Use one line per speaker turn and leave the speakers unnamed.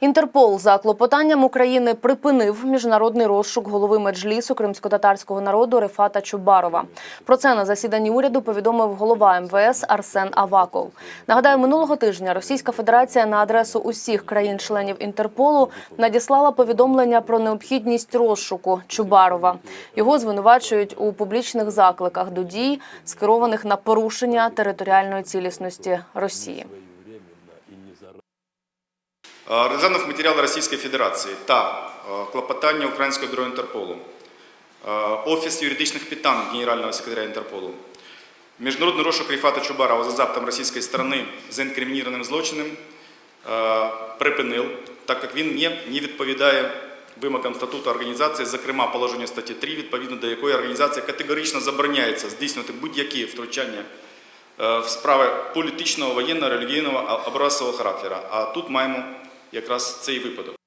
Інтерпол за клопотанням України припинив міжнародний розшук голови меджлісу кримсько-татарського народу Рефата Чубарова. Про це на засіданні уряду повідомив голова МВС Арсен Аваков. Нагадаю, минулого тижня Російська Федерація на адресу усіх країн-членів Інтерполу надіслала повідомлення про необхідність розшуку Чубарова. Його звинувачують у публічних закликах до дій, скерованих на порушення територіальної цілісності Росії.
Е, Розглянув матеріали Російської Федерації та е, клопотання Українського бюро Інтерполу, е, Офіс юридичних питань Генерального секретаря Інтерполу, Міжнародний розшук Рифата Чубарова за запитом російської сторони за інкримінованим злочином припинив, так як він не, відповідає вимогам статуту організації, зокрема положенню статті 3, відповідно до якої організація категорично забороняється здійснювати будь-які втручання в справи політичного, воєнного, релігійного або расового характеру. А тут маємо якраз цей випадок.